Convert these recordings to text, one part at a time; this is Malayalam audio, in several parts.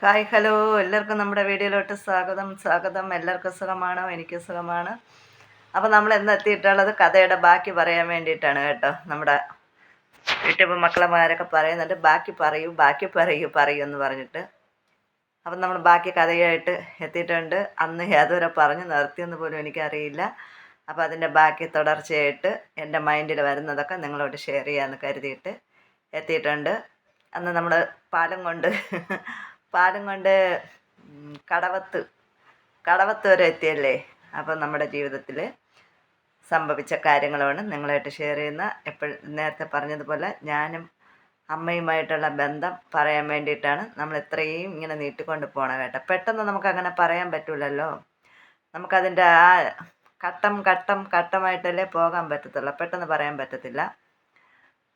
Hi hello. എല്ലാവർക്കും നമ്മുടെ വീഡിയോയിലോട്ട് സ്വാഗതം. സ്വാഗതം. എല്ലാവർക്കും സുഖമാണോ? എനിക്ക് സുഖമാണ്. അപ്പോൾ നമ്മൾ ഇന്ന് എത്തിയിട്ടുള്ളത് കഥയുടെ ബാക്കി പറയാൻ വേണ്ടിയിട്ടാണ് കേട്ടോ. നമ്മുടെ യൂട്യൂബ് മക്കളമാരൊക്കെ പറയുന്നുണ്ട് ബാക്കി പറയൂ ബാക്കി പറയൂ പറയൂ എന്ന് പറഞ്ഞിട്ട്. അപ്പം നമ്മൾ ബാക്കി കഥയായിട്ട് എത്തിയിട്ടുണ്ട്. അന്ന് ഏതുവരെ പറഞ്ഞ് നിർത്തിയെന്ന് പോലും എനിക്കറിയില്ല. അപ്പോൾ അതിന്റെ ബാക്കി തുടർച്ചയായിട്ട് എന്റെ മൈൻഡിൽ വരുന്നതൊക്കെ നിങ്ങളോട് ഷെയർ ചെയ്യാമെന്ന് കരുതിയിട്ട് എത്തിയിട്ടുണ്ട്. അന്ന് നമ്മൾ പാലം കൊണ്ട് പാലം കൊണ്ട് കടവത്ത് കടവത്ത് വരെ എത്തിയല്ലേ? അപ്പം നമ്മുടെ ജീവിതത്തിൽ സംഭവിച്ച കാര്യങ്ങളാണ് നിങ്ങളായിട്ട് ഷെയർ ചെയ്യുന്ന. എപ്പോഴും നേരത്തെ പറഞ്ഞതുപോലെ ഞാനും അമ്മയുമായിട്ടുള്ള ബന്ധം പറയാൻ വേണ്ടിയിട്ടാണ് നമ്മൾ ഇത്രയും ഇങ്ങനെ നീട്ടിക്കൊണ്ട് പോകണം കേട്ടോ. പെട്ടെന്ന് നമുക്ക് അങ്ങനെ പറയാൻ പറ്റില്ലല്ലോ നമുക്കതിന്റെ ആ ഘട്ടം ഘട്ടം ഘട്ടമായിട്ടല്ലേ പോകാൻ പറ്റത്തുള്ളൂ. പെട്ടെന്ന് പറയാൻ പറ്റത്തില്ല.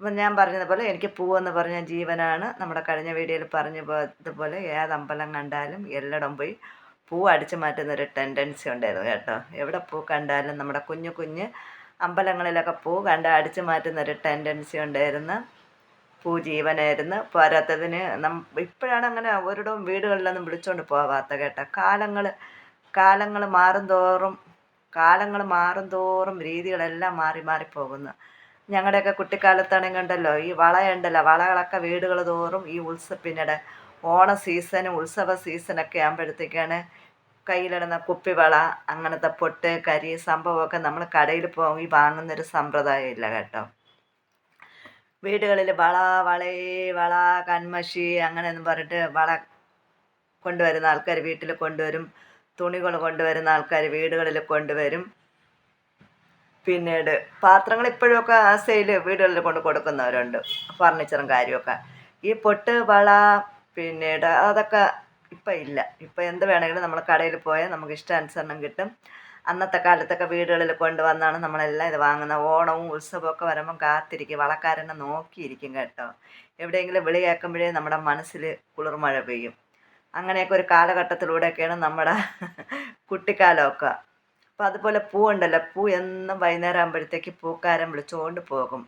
അപ്പം ഞാൻ പറഞ്ഞതുപോലെ എനിക്ക് പൂവെന്ന് പറഞ്ഞ ജീവനാണ്. നമ്മുടെ കഴിഞ്ഞ വീഡിയോയിൽ പറഞ്ഞു പോയതുപോലെ ഏത് അമ്പലം കണ്ടാലും എല്ലടം പോയി പൂ അടിച്ചു മാറ്റുന്ന ഒരു ടെൻഡൻസി ഉണ്ടായിരുന്നു കേട്ടോ. എവിടെ പൂ കണ്ടാലും നമ്മുടെ കുഞ്ഞു കുഞ്ഞ് അമ്പലങ്ങളിലൊക്കെ പൂ കണ്ട് അടിച്ചു മാറ്റുന്ന ഒരു ടെൻഡൻസി ഉണ്ടായിരുന്നു. പൂ ജീവനായിരുന്നു. പോരാത്തതിന് നം ഇപ്പോഴാണ് അങ്ങനെ ഒരിടവും വീടുകളിലൊന്നും വിളിച്ചുകൊണ്ട് പോവാത്ത കേട്ടോ. കാലങ്ങൾ കാലങ്ങൾ മാറും തോറും കാലങ്ങൾ മാറും തോറും രീതികളെല്ലാം മാറി മാറി പോകുന്നു. ഞങ്ങളുടെയൊക്കെ കുട്ടിക്കാലത്താണെങ്കിൽ ഉണ്ടല്ലോ ഈ വളയുണ്ടല്ലോ വളകളൊക്കെ വീടുകൾ തോറും ഈ ഉത്സവ പിന്നീട് ഓണ സീസണും ഉത്സവ സീസണൊക്കെ ആകുമ്പോഴത്തേക്കാണ് കയ്യിലിടുന്ന കുപ്പിവള അങ്ങനത്തെ പൊട്ട് കരി സംഭവമൊക്കെ നമ്മൾ കടയിൽ പോയി വാങ്ങുന്നൊരു സമ്പ്രദായം ഇല്ല കേട്ടോ. വീടുകളിൽ വള വളേ വള കൺമഷി അങ്ങനെയൊന്നും പറഞ്ഞിട്ട് വള കൊണ്ടുവരുന്ന ആൾക്കാർ വീട്ടിൽ കൊണ്ടുവരും തുണികൾ കൊണ്ടുവരുന്ന ആൾക്കാർ വീടുകളിൽ കൊണ്ടുവരും. പിന്നീട് പാത്രങ്ങൾ ഇപ്പോഴൊക്കെ ആ സെയിൽ വീടുകളിൽ കൊണ്ട് കൊടുക്കുന്നവരുണ്ട്. ഫർണിച്ചറും കാര്യമൊക്കെ. ഈ പൊട്ട് വള പിന്നീട് അതൊക്കെ ഇപ്പം ഇല്ല. ഇപ്പം എന്ത് വേണമെങ്കിലും നമ്മൾ കടയിൽ പോയാൽ നമുക്ക് ഇഷ്ടാനുസരണം കിട്ടും. അന്നത്തെ കാലത്തൊക്കെ വീടുകളിൽ കൊണ്ടുവന്നാണ് നമ്മളെല്ലാം ഇത് വാങ്ങുന്നത്. ഓണവും ഉത്സവമൊക്കെ വരുമ്പം കാത്തിരിക്കും. വളക്കാരനെ നോക്കിയിരിക്കും കേട്ടോ. എവിടെയെങ്കിലും വിളി കേൾക്കുമ്പോഴേ നമ്മുടെ മനസ്സിൽ കുളിർമഴ പെയ്യും. അങ്ങനെയൊക്കെ ഒരു കാലഘട്ടത്തിലൂടെയൊക്കെയാണ് നമ്മുടെ കുട്ടിക്കാലമൊക്കെ. അപ്പോൾ അതുപോലെ പൂ ഉണ്ടല്ലോ പൂ എന്നും വൈകുന്നേരം ആകുമ്പോഴത്തേക്ക് പൂക്കാരൻ വിളിച്ചുകൊണ്ട് പോകും.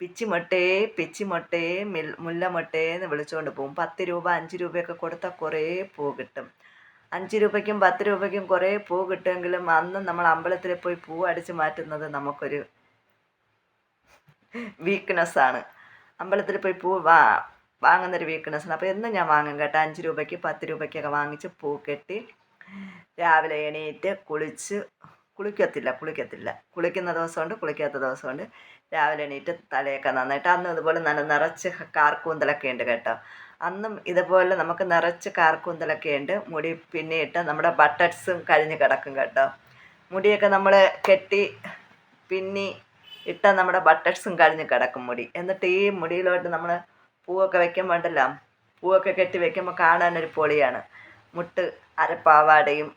പിച്ചിമൊട്ടേ പിച്ചിമൊട്ടേ മിൽ മുല്ലമൊട്ടേ എന്ന് വിളിച്ചുകൊണ്ട് പോകും. പത്ത് രൂപ അഞ്ച് രൂപയൊക്കെ കൊടുത്താൽ കുറേ പൂ കിട്ടും. അഞ്ച് രൂപയ്ക്കും പത്ത് രൂപയ്ക്കും കുറേ പൂ കിട്ടുമെങ്കിലും അന്ന് നമ്മൾ അമ്പലത്തിൽ പോയി പൂ അടിച്ച് മാറ്റുന്നത് നമുക്കൊരു വീക്ക്നെസ്സാണ് അമ്പലത്തിൽ പോയി പൂ വാ വാങ്ങുന്നൊരു വീക്ക്നെസ്സാണ് അപ്പോൾ എന്നും ഞാൻ വാങ്ങും കേട്ടോ. അഞ്ച് രൂപയ്ക്ക് പത്ത് രൂപയ്ക്കൊക്കെ വാങ്ങിച്ച് പൂ കെട്ടി രാവിലെ എണീറ്റ് കുളിച്ച് കുളിക്കത്തില്ല കുളിക്കത്തില്ല. കുളിക്കുന്ന ദിവസമുണ്ട് കുളിക്കാത്ത ദിവസമുണ്ട്. രാവിലെ എണീറ്റ് തലയൊക്കെ നന്നായിട്ട് അന്നും ഇതുപോലെ നല്ല നിറച്ച് കാർക്കൂന്തലൊക്കെ ഉണ്ട് കേട്ടോ. അന്നും ഇതുപോലെ നമുക്ക് നിറച്ച് കാർക്കൂന്തലൊക്കെ ഉണ്ട്. മുടി പിന്നിയിട്ട് നമ്മുടെ ബട്ടൺസും കഴിഞ്ഞ് കിടക്കും കേട്ടോ. മുടിയൊക്കെ നമ്മൾ കെട്ടി പിന്നി ഇട്ട നമ്മുടെ ബട്ടൺസും കഴിഞ്ഞ് കിടക്കും മുടി. എന്നിട്ട് ഈ മുടിയിലോട്ട് നമ്മൾ പൂവൊക്കെ വെക്കുമ്പോൾ ഉണ്ടല്ലോ പൂവൊക്കെ കെട്ടി വെക്കുമ്പോൾ കാണാനൊരു പൊളിയാണ്. മുട്ട് അരപ്പാവാടയും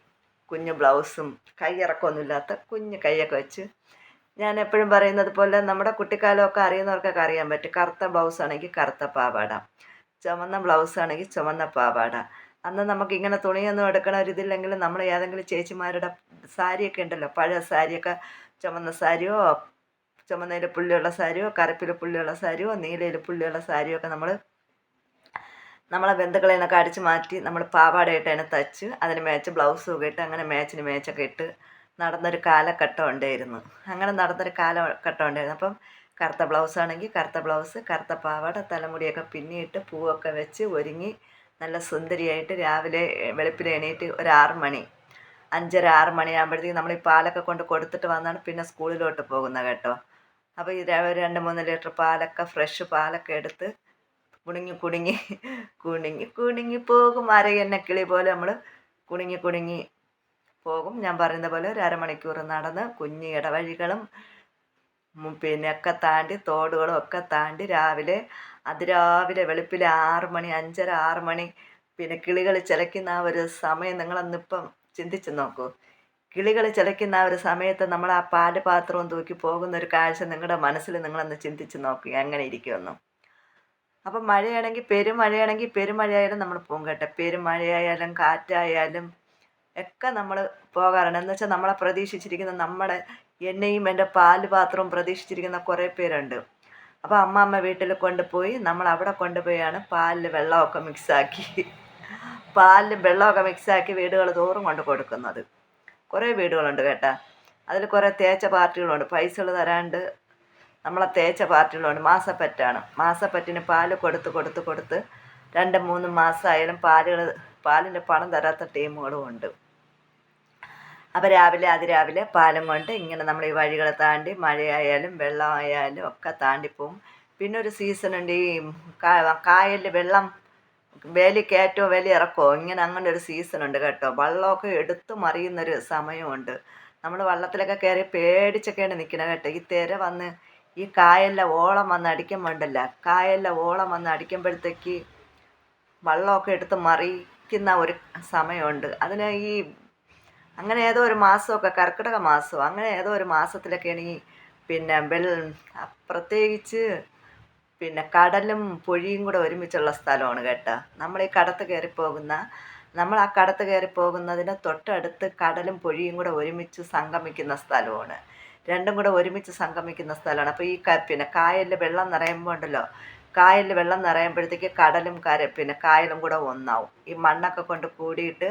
കുഞ്ഞു ബ്ലൗസും കൈയിറക്കമൊന്നുമില്ലാത്ത കുഞ്ഞു കൈയൊക്കെ വെച്ച് ഞാൻ എപ്പോഴും പറയുന്നത് പോലെ നമ്മുടെ കുട്ടിക്കാലമൊക്കെ അറിയുന്നവർക്കൊക്കെ അറിയാൻ പറ്റും. കറുത്ത ബ്ലൗസ് ആണെങ്കിൽ കറുത്ത പാവാട ചുമന്ന ബ്ലൗസ് ആണെങ്കിൽ ചുമന്ന പാവാട. അന്ന് നമുക്ക് ഇങ്ങനെ തുണിയൊന്നും എടുക്കണ ഒരിതില്ലെങ്കിൽ നമ്മൾ ഏതെങ്കിലും ചേച്ചിമാരുടെ സാരിയൊക്കെ ഉണ്ടല്ലോ പഴയ സാരിയൊക്കെ ചുമന്ന സാരിയോ ചുമന്നയിൽ പുള്ളിയുള്ള സാരിയോ കറുപ്പിൽ പുള്ളിയുള്ള സാരിയോ നീലയിൽ പുള്ളിയുള്ള സാരിയോ ഒക്കെ നമ്മൾ നമ്മളെ ബന്ധുക്കളിൽ നിന്നൊക്കെ അടിച്ച് മാറ്റി നമ്മൾ പാവാടയിട്ട് അതിനെ തച്ച് അതിന് മേച്ച് ബ്ലൗസൊക്കെ ഇട്ട് അങ്ങനെ മേച്ചിന് മേച്ചൊക്കെ ഇട്ട് നടന്നൊരു കാലഘട്ടം ഉണ്ടായിരുന്നു. അങ്ങനെ നടന്നൊരു കാലഘട്ടം ഉണ്ടായിരുന്നു. അപ്പം കറുത്ത ബ്ലൗസ് ആണെങ്കിൽ കറുത്ത ബ്ലൗസ് കറുത്ത പാവാട തലമുടിയൊക്കെ പിന്നിയിട്ട് പൂവൊക്കെ വെച്ച് ഒരുങ്ങി നല്ല സുന്ദരിയായിട്ട് രാവിലെ വെളുപ്പിൽ എണീറ്റ് ഒരു ആറ് മണി അഞ്ചര ആറ് മണിയാകുമ്പോഴത്തേക്കും നമ്മൾ ഈ പാലൊക്കെ കൊണ്ട് കൊടുത്തിട്ട് വന്നാണ് പിന്നെ സ്കൂളിലോട്ട് പോകുന്നത് കേട്ടോ. അപ്പോൾ ഈ രണ്ട് മൂന്ന് ലിറ്റർ പാലൊക്കെ ഫ്രഷ് പാലൊക്കെ എടുത്ത് കുണുങ്ങി കുണുങ്ങി കുണുങ്ങി കുണുങ്ങി പോകും അരയെണ്ണ കിളി പോലെ നമ്മൾ കുണുങ്ങി കുണുങ്ങി പോകും. ഞാൻ പറയുന്ന പോലെ ഒരു അരമണിക്കൂർ നടന്ന് കുഞ്ഞു ഇടവഴികളും പിന്നെ ഒക്കെ താണ്ടി തോടുകളും ഒക്കെ താണ്ടി രാവിലെ അതിരാവിലെ വെളുപ്പിലെ ആറ് മണി അഞ്ചര ആറ് മണി പിന്നെ കിളികൾ ചിലയ്ക്കുന്ന ആ ഒരു സമയം നിങ്ങളന്നിപ്പം ചിന്തിച്ച് നോക്കൂ. കിളികൾ ചിലയ്ക്കുന്ന ആ ഒരു സമയത്ത് നമ്മൾ ആ പാൽ പാത്രവും തൂക്കി പോകുന്ന ഒരു കാഴ്ച നിങ്ങളുടെ മനസ്സിൽ നിങ്ങളൊന്ന് ചിന്തിച്ച് നോക്കുക അങ്ങനെ ഇരിക്കുമെന്ന്. അപ്പം മഴയാണെങ്കിൽ പെരുമഴയാണെങ്കിൽ പെരുമഴയായാലും നമ്മൾ പോകും കേട്ടോ. പെരുമഴയായാലും കാറ്റായാലും ഒക്കെ നമ്മൾ പോകാറുണ്ട്. എന്ന് വെച്ചാൽ നമ്മളെ പ്രതീക്ഷിച്ചിരിക്കുന്ന നമ്മുടെ എണ്ണയും എന്റെ പാൽ പാത്രവും പ്രതീക്ഷിച്ചിരിക്കുന്ന കുറേ പേരുണ്ട്. അപ്പോൾ അമ്മ അമ്മ വീട്ടിൽ കൊണ്ടുപോയി നമ്മൾ അവിടെ കൊണ്ടുപോയാണ് പാലിൽ വെള്ളമൊക്കെ മിക്സാക്കി പാലിൽ വെള്ളമൊക്കെ മിക്സാക്കി വീടുകൾ തോറും കൊണ്ട് കൊടുക്കുന്നത്. കുറേ വീടുകളുണ്ട് കേട്ടാ. അതിൽ കുറേ തേച്ച പാർട്ടികളുണ്ട്. പൈസകൾ തരാണ്ട് നമ്മളെ തേച്ച പാർട്ടികളുണ്ട് മാസപ്പറ്റാണ്. മാസപ്പറ്റിന് പാൽ കൊടുത്ത് കൊടുത്ത് കൊടുത്ത് രണ്ട് മൂന്ന് മാസമായാലും പാലുകൾ പാലിന്റെ പണം തരാത്ത ടീമുകളും ഉണ്ട്. അപ്പോൾ രാവിലെ അതിരാവിലെ പാലം കൊണ്ട് ഇങ്ങനെ നമ്മൾ ഈ വഴികൾ താണ്ടി മഴയായാലും വെള്ളമായാലും ഒക്കെ താണ്ടിപ്പോവും പിന്നെ ഒരു സീസണുണ്ട് ഈ കായലിൽ വെള്ളം വേലി കയറ്റോ വേലി ഇറക്കോ ഇങ്ങനെ അങ്ങനെ ഒരു സീസണുണ്ട് കേട്ടോ. വള്ളമൊക്കെ എടുത്തു മറിയുന്നൊരു സമയമുണ്ട്. നമ്മൾ വള്ളത്തിലൊക്കെ കയറി പേടിച്ചൊക്കെയാണ് നിൽക്കുന്നത് കേട്ടോ. ഈ തിര വന്ന് ഈ കായെല്ലാം ഓളം വന്ന് അടിക്കുമ്പോണ്ടല്ല കായെല്ലാം ഓളം വന്ന് അടിക്കുമ്പോഴത്തേക്ക് വള്ളമൊക്കെ എടുത്ത് മറിക്കുന്ന ഒരു സമയമുണ്ട്. അതിന് ഈ അങ്ങനെ ഏതോ ഒരു മാസമൊക്കെ കർക്കിടക മാസം അങ്ങനെ ഏതോ ഒരു മാസത്തിലൊക്കെയാണ് ഈ പിന്നെ വെൾ പ്രത്യേകിച്ച് പിന്നെ കടലും പൊഴിയും കൂടെ ഒരുമിച്ചുള്ള സ്ഥലമാണ് കേട്ടോ. നമ്മൾ ഈ കടത്ത് കയറി പോകുന്ന നമ്മൾ ആ കടത്ത് കയറി പോകുന്നതിന് തൊട്ടടുത്ത് കടലും പൊഴിയും കൂടെ ഒരുമിച്ച് സംഗമിക്കുന്ന സ്ഥലമാണ്. രണ്ടും കൂടെ ഒരുമിച്ച് സംഗമിക്കുന്ന സ്ഥലമാണ്. അപ്പോൾ ഈ പിന്നെ കായലിൽ വെള്ളം നിറയുമ്പോൾ ഉണ്ടല്ലോ കായലിൽ വെള്ളം നിറയുമ്പോഴത്തേക്ക് കടലും കര പിന്നെ കായലും കൂടെ ഒന്നാവും. ഈ മണ്ണൊക്കെ കൊണ്ട് കൂടിയിട്ട്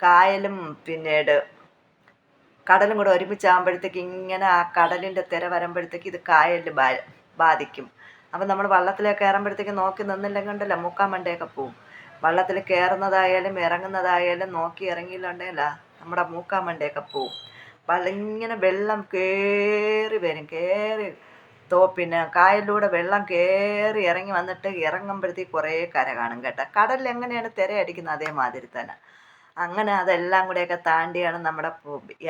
കായലും പിന്നീട് കടലും കൂടെ ഒരുമിച്ചാകുമ്പോഴത്തേക്ക് ഇങ്ങനെ ആ കടലിന്റെ തിര വരുമ്പോഴത്തേക്ക് ഇത് കായലിൽ ബാ ബാധിക്കും. അപ്പം നമ്മൾ വള്ളത്തിലേക്ക് കയറുമ്പോഴത്തേക്ക് നോക്കി നിന്നില്ലെങ്കിൽ ഉണ്ടല്ലോ മുക്കാൽ മണ്ടയൊക്കെ പോവും. വള്ളത്തിൽ കയറുന്നതായാലും ഇറങ്ങുന്നതായാലും നോക്കി ഇറങ്ങിയില്ലുണ്ടെങ്കില നമ്മുടെ മൂക്കാൽ മണ്ടയൊക്കെ പോവും. ഇങ്ങനെ വെള്ളം കയറി വരും കയറി തോ പിന്നെ കായലിലൂടെ വെള്ളം കയറി ഇറങ്ങി വന്നിട്ട് ഇറങ്ങുമ്പോഴത്തേക്ക് കുറേ കര കാണും കേട്ടോ. കടലിൽ എങ്ങനെയാണ് തിരയടിക്കുന്നത് അതേമാതിരി തന്നെ. അങ്ങനെ അതെല്ലാം കൂടെയൊക്കെ താണ്ടിയാണ് നമ്മുടെ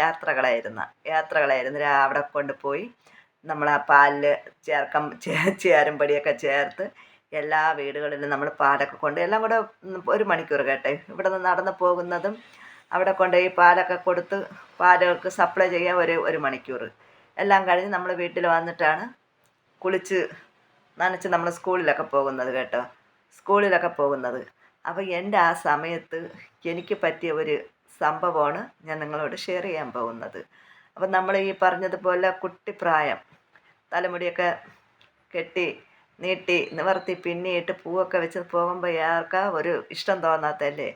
യാത്രകളായിരുന്നു യാത്രകളായിരുന്നു. അവിടെ കൊണ്ടുപോയി നമ്മൾ ആ പാലിൽ ചേർക്കം ചേരുംപടിയൊക്കെ ചേർത്ത് എല്ലാ വീടുകളിലും നമ്മൾ പാലൊക്കെ കൊണ്ട് എല്ലാം കൂടെ ഒരു മണിക്കൂർ കേട്ടെ. ഇവിടെ നിന്ന് നടന്നു പോകുന്നതും അവിടെ കൊണ്ടുപോയി പാലൊക്കെ കൊടുത്ത് പാലുകൾക്ക് സപ്ലൈ ചെയ്യാൻ ഒരു ഒരു മണിക്കൂർ. എല്ലാം കഴിഞ്ഞ് നമ്മൾ വീട്ടിൽ വന്നിട്ടാണ് കുളിച്ച് നനച്ച് നമ്മൾ സ്കൂളിലൊക്കെ പോകുന്നത് കേട്ടോ. സ്കൂളിലൊക്കെ പോകുന്നത്. അപ്പോൾ എന്റെ ആ സമയത്ത് എനിക്ക് പറ്റിയ ഒരു സംഭവമാണ് ഞാൻ നിങ്ങളോട് ഷെയർ ചെയ്യാൻ പോകുന്നത്. അപ്പം നമ്മൾ ഈ പറഞ്ഞതുപോലെ കുട്ടിപ്രായം തലമുടിയൊക്കെ കെട്ടി നീട്ടി നിവർത്തി പിന്നിയിട്ട് പൂവൊക്കെ വെച്ച് പോകുമ്പോൾ ആർക്കാ ഒരു ഇഷ്ടം തോന്നാത്തല്ലേ?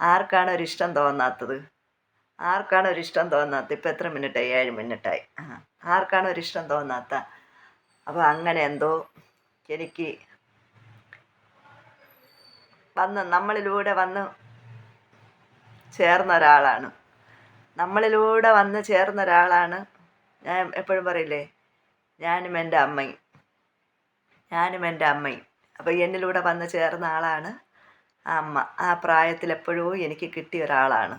ആർക്കാണ് ഒരു ഇഷ്ടം തോന്നാത്തത്? ആർക്കാണ് ഒരു ഇഷ്ടം തോന്നാത്തത് ഇപ്പം എത്ര മിനിറ്റായി? ഏഴ് മിനിറ്റായി. ആ ആർക്കാണ് ഒരു ഇഷ്ടം തോന്നാത്ത? അപ്പോൾ അങ്ങനെ എന്തോ എനിക്ക് വന്ന് നമ്മളിലൂടെ വന്ന് ചേർന്ന ഒരാളാണ്. നമ്മളിലൂടെ വന്ന് ചേർന്ന ഒരാളാണ് ഞാൻ എപ്പോഴും പറയില്ലേ? ഞാനും എന്റെ അമ്മയും. ഞാനും എന്റെ അമ്മയും. അപ്പോൾ എന്നിലൂടെ വന്ന് ചേർന്ന ആളാണ് അമ്മ ആ പ്രായത്തിൽ എപ്പോഴോ എനിക്ക് കിട്ടിയ ഒരാളാണ്.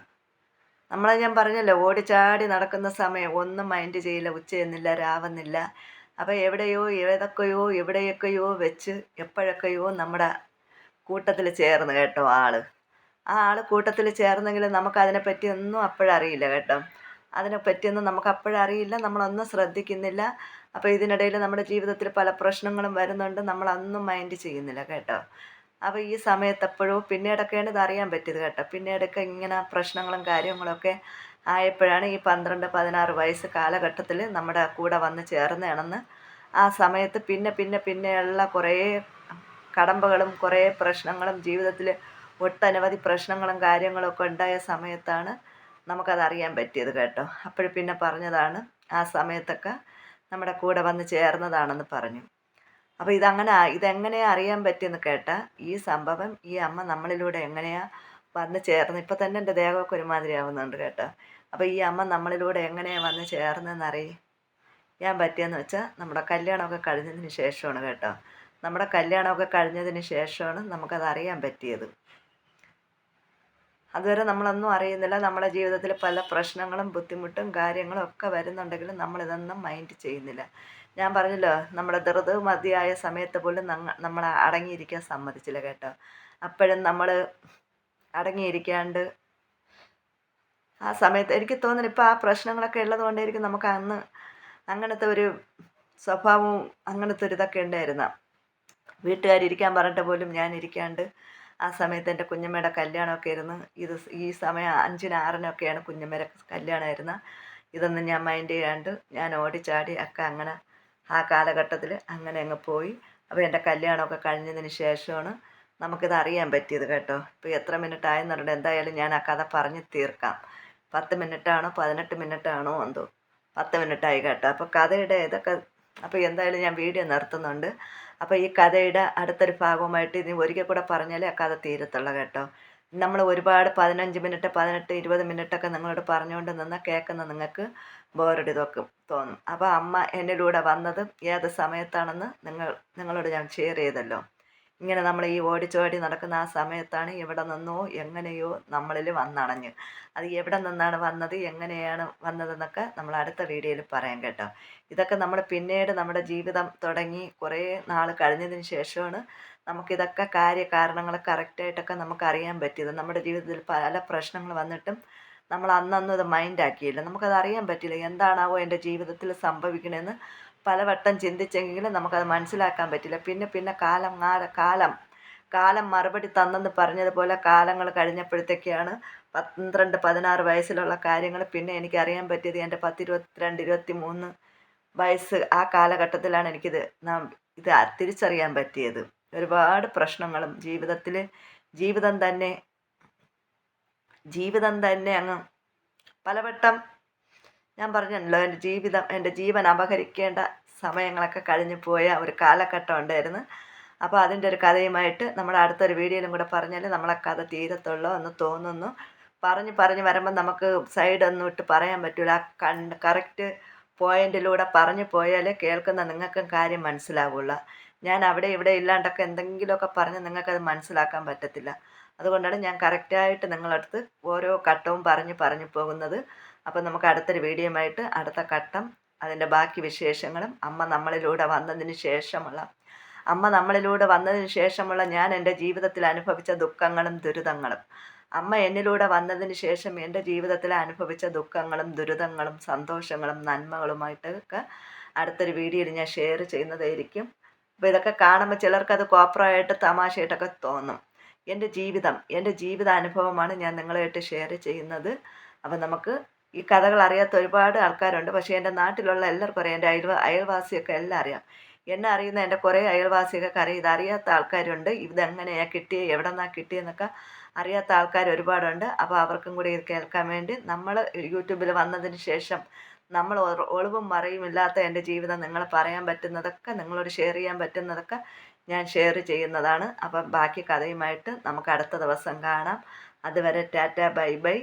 നമ്മളെ ഞാൻ പറഞ്ഞല്ലോ ഓടിച്ചാടി നടക്കുന്ന സമയം ഒന്നും മൈൻഡ് ചെയ്യില്ല ഉച്ചയെന്നില്ല രാവെന്നില്ല. അപ്പോൾ എവിടെയോ ഏതൊക്കെയോ എവിടെയൊക്കെയോ വെച്ച് എപ്പോഴൊക്കെയോ നമ്മുടെ കൂട്ടത്തിൽ ചേർന്ന് കേട്ടോ ആൾ ആ ആൾ കൂട്ടത്തിൽ ചേർന്നെങ്കിലും നമുക്ക് അതിനെപ്പറ്റി ഒന്നും അപ്പോഴറിയില്ല കേട്ടോ. അതിനെപ്പറ്റിയൊന്നും നമുക്ക് അപ്പോഴറിയില്ല നമ്മളൊന്നും ശ്രദ്ധിക്കുന്നില്ല. അപ്പോൾ ഇതിനിടയിൽ നമ്മുടെ ജീവിതത്തിൽ പല പ്രശ്നങ്ങളും വരുന്നുണ്ട് നമ്മളൊന്നും മൈൻഡ് ചെയ്യുന്നില്ല കേട്ടോ. അപ്പോൾ ഈ സമയത്ത് എപ്പോഴും പിന്നീടൊക്കെയാണ് ഇത് അറിയാൻ പറ്റിയത് കേട്ടോ. പിന്നീടൊക്കെ ഇങ്ങനെ പ്രശ്നങ്ങളും കാര്യങ്ങളൊക്കെ ആയപ്പോഴാണ് ഈ പന്ത്രണ്ട് പതിനാറ് വയസ്സ് കാലഘട്ടത്തിൽ നമ്മുടെ കൂടെ വന്ന് ചേർന്നതാണെന്ന്. ആ സമയത്ത് പിന്നെ പിന്നെ പിന്നെയുള്ള കുറേ കടമ്പകളും കുറേ പ്രശ്നങ്ങളും ജീവിതത്തിൽ ഒട്ടനവധി പ്രശ്നങ്ങളും കാര്യങ്ങളൊക്കെ ഉണ്ടായ സമയത്താണ് നമുക്കത് അറിയാൻ പറ്റിയത് കേട്ടോ. അപ്പോൾ പിന്നെ പറഞ്ഞതാണ് ആ സമയത്തൊക്കെ നമ്മുടെ കൂടെ വന്ന് ചേർന്നതാണെന്ന് പറഞ്ഞു. അപ്പോൾ ഇതങ്ങനെ ഇതെങ്ങനെയാണ് അറിയാൻ പറ്റിയെന്ന് കേട്ടാൽ ഈ സംഭവം ഈ അമ്മ നമ്മളിലൂടെ എങ്ങനെയാണ് വന്ന് ചേർന്ന് ഇപ്പം തന്നെ എന്റെ ദേഹമൊക്കെ ഒരുമാതിരി ആവുന്നുണ്ട് കേട്ടോ. അപ്പോൾ ഈ അമ്മ നമ്മളിലൂടെ എങ്ങനെയാണ് വന്ന് ചേർന്നതെന്ന് അറിയാൻ പറ്റിയെന്ന് വെച്ചാൽ നമ്മുടെ കല്യാണമൊക്കെ കഴിഞ്ഞതിന് ശേഷമാണ് കേട്ടോ. നമ്മുടെ കല്യാണമൊക്കെ കഴിഞ്ഞതിന് ശേഷമാണ് നമുക്കത് അറിയാൻ പറ്റിയത്. അതുവരെ നമ്മളൊന്നും അറിയുന്നില്ല. നമ്മുടെ ജീവിതത്തിൽ പല പ്രശ്നങ്ങളും ബുദ്ധിമുട്ടും കാര്യങ്ങളും ഒക്കെ വരുന്നുണ്ടെങ്കിലും നമ്മളിതൊന്നും മൈൻഡ് ചെയ്യുന്നില്ല. ഞാൻ പറഞ്ഞല്ലോ നമ്മുടെ ധൃത് മതിയായ സമയത്ത് പോലും നമ്മൾ അടങ്ങിയിരിക്കാൻ സമ്മതിച്ചില്ല കേട്ടോ. അപ്പോഴും നമ്മൾ അടങ്ങിയിരിക്കാണ്ട് ആ സമയത്ത് എനിക്ക് തോന്നുന്നു ഇപ്പോൾ ആ പ്രശ്നങ്ങളൊക്കെ ഉള്ളത് കൊണ്ടായിരിക്കും നമുക്ക് അന്ന് അങ്ങനത്തെ ഒരു സ്വഭാവവും അങ്ങനത്തെ ഒരു ഇതൊക്കെ ഉണ്ടായിരുന്ന. വീട്ടുകാരിയ്ക്കാൻ പറഞ്ഞിട്ട് പോലും ഞാൻ ഇരിക്കാണ്ട് ആ സമയത്ത് എന്റെ കുഞ്ഞമ്മയുടെ കല്യാണമൊക്കെ ആയിരുന്നു. ഇത് ഈ സമയം അഞ്ചിന് ആറിനൊക്കെയാണ് കുഞ്ഞമ്മയുടെ കല്യാണമായിരുന്ന. ഇതൊന്നും ഞാൻ മൈൻഡ് ചെയ്യാണ്ട് ഞാൻ ഓടിച്ചാടി ഒക്കെ അങ്ങനെ ആ കാലഘട്ടത്തിൽ അങ്ങനെ അങ്ങ് പോയി. അപ്പോൾ എന്റെ കല്യാണമൊക്കെ കഴിഞ്ഞതിന് ശേഷമാണ് നമുക്കിത് അറിയാൻ പറ്റിയത് കേട്ടോ. ഇപ്പോൾ എത്ര മിനിറ്റ് ആയെന്ന് പറഞ്ഞിട്ട് എന്തായാലും ഞാൻ ആ കഥ പറഞ്ഞ് തീർക്കാം. പത്ത് മിനിറ്റാണോ പതിനെട്ട് മിനിറ്റാണോ എന്തോ. പത്ത് മിനിറ്റായി കേട്ടോ. അപ്പോൾ കഥയുടെ ഇതൊക്കെ അപ്പോൾ എന്തായാലും ഞാൻ വീഡിയോ നിർത്തുന്നുണ്ട്. അപ്പോൾ ഈ കഥയുടെ അടുത്തൊരു ഭാഗവുമായിട്ട് ഇനി ഒരിക്കൽ കൂടെ പറഞ്ഞാലേ ആ കഥ തീരത്തുള്ളൂ കേട്ടോ. നമ്മൾ ഒരുപാട് പതിനഞ്ച് മിനിറ്റ് പതിനെട്ട് ഇരുപത് മിനിറ്റൊക്കെ നിങ്ങളോട് പറഞ്ഞുകൊണ്ട് നിന്ന് കേൾക്കുന്ന നിങ്ങൾക്ക് ബോറടി തോക്കും തോന്നും. അപ്പോൾ അമ്മ എന്നിലൂടെ വന്നത് ഏത് സമയത്താണെന്ന് നിങ്ങൾ നിങ്ങളോട് ഞാൻ ഷെയർ ചെയ്തല്ലോ. ഇങ്ങനെ നമ്മൾ ഈ ഓടിച്ചോടി നടക്കുന്ന ആ സമയത്താണ് എവിടെ നിന്നോ എങ്ങനെയോ നമ്മളിൽ വന്നണഞ്ഞ്. അത് എവിടെ നിന്നാണ് വന്നത് എങ്ങനെയാണ് വന്നതെന്നൊക്കെ നമ്മൾ അടുത്ത വീഡിയോയിൽ പറയാം കേട്ടോ. ഇതൊക്കെ നമ്മൾ പിന്നീട് നമ്മുടെ ജീവിതം തുടങ്ങി കുറേ നാൾ കഴിഞ്ഞതിന് ശേഷമാണ് നമുക്കിതൊക്കെ കാര്യകാരണങ്ങൾ കറക്റ്റായിട്ടൊക്കെ നമുക്ക് അറിയാൻ പറ്റിയത്. നമ്മുടെ ജീവിതത്തിൽ പല പ്രശ്നങ്ങൾ വന്നിട്ടും നമ്മൾ അന്നൊന്നും മൈൻഡാക്കിയില്ല നമുക്കത് അറിയാൻ പറ്റില്ല. എന്താണാവോ എന്റെ ജീവിതത്തിൽ സംഭവിക്കണമെന്ന് പലവട്ടം ചിന്തിച്ചെങ്കിലും നമുക്കത് മനസ്സിലാക്കാൻ പറ്റില്ല. പിന്നെ പിന്നെ കാലം കാലം കാലം മറുപടി തന്നെന്ന് പറഞ്ഞതുപോലെ കാലങ്ങൾ കഴിഞ്ഞപ്പോഴത്തേക്കാണ് പന്ത്രണ്ട് പതിനാറ് വയസ്സിലുള്ള കാര്യങ്ങൾ. പിന്നെ എനിക്ക് അറിയാൻ പറ്റിയത് എന്റെ പത്തിരുപത്തിരണ്ട് ഇരുപത്തി മൂന്ന് വയസ്സ് ആ കാലഘട്ടത്തിലാണ് എനിക്കിത് നാം ഇത് തിരിച്ചറിയാൻ പറ്റിയത്. ഒരുപാട് പ്രശ്നങ്ങളും ജീവിതത്തിൽ ജീവിതം തന്നെ ജീവിതം തന്നെ അങ്ങ് പലവട്ടം ഞാൻ പറഞ്ഞല്ലോ എന്റെ ജീവിതം എന്റെ ജീവൻ അപഹരിക്കേണ്ട സമയങ്ങളൊക്കെ കഴിഞ്ഞു പോയ ഒരു കാലഘട്ടം ഉണ്ടായിരുന്നു. അപ്പോൾ അതിന്റെ ഒരു കഥയുമായിട്ട് നമ്മൾ അടുത്തൊരു വീഡിയോയിലും കൂടെ പറഞ്ഞാൽ നമ്മളെ കഥ തീരത്തുള്ളൂ എന്ന് തോന്നുന്നു. പറഞ്ഞ് പറഞ്ഞ് വരുമ്പോൾ നമുക്ക് സൈഡൊന്നും ഇട്ട് പറയാൻ പറ്റില്ല ആ കറക്റ്റ് പോയിന്റിലൂടെ പറഞ്ഞു പോയാൽ കേൾക്കുന്ന നിങ്ങൾക്കും കാര്യം മനസ്സിലാവുള്ളൂ. ഞാൻ അവിടെ ഇവിടെ ഇല്ലാണ്ടൊക്കെ എന്തെങ്കിലുമൊക്കെ പറഞ്ഞ് നിങ്ങൾക്കത് മനസ്സിലാക്കാൻ പറ്റത്തില്ല. അതുകൊണ്ടാണ് ഞാൻ കറക്റ്റായിട്ട് നിങ്ങളടുത്ത് ഓരോ ഘട്ടവും പറഞ്ഞ് പറഞ്ഞു പോകുന്നത്. അപ്പോൾ നമുക്ക് അടുത്തൊരു വീഡിയോയുമായിട്ട് അടുത്ത ഘട്ടം അതിന്റെ ബാക്കി വിശേഷങ്ങളും അമ്മ നമ്മളിലൂടെ വന്നതിന് ശേഷമുള്ള അമ്മ നമ്മളിലൂടെ വന്നതിന് ശേഷമുള്ള ഞാൻ എന്റെ ജീവിതത്തിൽ അനുഭവിച്ച ദുഃഖങ്ങളും ദുരിതങ്ങളും അമ്മ എന്നിലൂടെ വന്നതിന് ശേഷം എന്റെ ജീവിതത്തിൽ അനുഭവിച്ച ദുഃഖങ്ങളും ദുരിതങ്ങളും സന്തോഷങ്ങളും നന്മകളുമായിട്ടൊക്കെ അടുത്തൊരു വീഡിയോയിൽ ഞാൻ ഷെയർ ചെയ്യുന്നതായിരിക്കും. അപ്പോൾ ഇതൊക്കെ കാണുമ്പോൾ ചിലർക്കത് കോപ്പറായിട്ട് തമാശയായിട്ടൊക്കെ തോന്നും. എന്റെ ജീവിതം എന്റെ ജീവിത അനുഭവമാണ് ഞാൻ നിങ്ങളായിട്ട് ഷെയർ ചെയ്യുന്നത്. അപ്പോൾ നമുക്ക് ഈ കഥകൾ അറിയാത്ത ഒരുപാട് ആൾക്കാരുണ്ട്. പക്ഷേ എന്റെ നാട്ടിലുള്ള എല്ലാവർക്കും അറിയാം. എന്റെ അയൽവാ അയൽവാസിയൊക്കെ എല്ലാം അറിയാം. എന്നെ അറിയുന്ന എന്റെ കുറേ അയൽവാസികൾക്ക് അറിയാം. ഇതറിയാത്ത ആൾക്കാരുണ്ട്. ഇതെങ്ങനെയാണ് കിട്ടിയത് എവിടെ നിന്നാണ് കിട്ടിയെന്നൊക്കെ അറിയാത്ത ആൾക്കാർ ഒരുപാടുണ്ട്. അപ്പോൾ അവർക്കും കൂടി ഇത് കേൾക്കാൻ വേണ്ടി നമ്മൾ യൂട്യൂബിൽ വന്നതിന് ശേഷം നമ്മൾ ഒളിവും മറയും ഇല്ലാത്ത എന്റെ ജീവിതം നിങ്ങൾ പറയാൻ പറ്റുന്നതൊക്കെ നിങ്ങളോട് ഷെയർ ചെയ്യാൻ പറ്റുന്നതൊക്കെ ഞാൻ ഷെയർ ചെയ്യുന്നതാണ്. അപ്പം ബാക്കി കഥയുമായിട്ട് നമുക്ക് അടുത്ത ദിവസം കാണാം. അതുവരെ ടാറ്റ ബൈ ബൈ.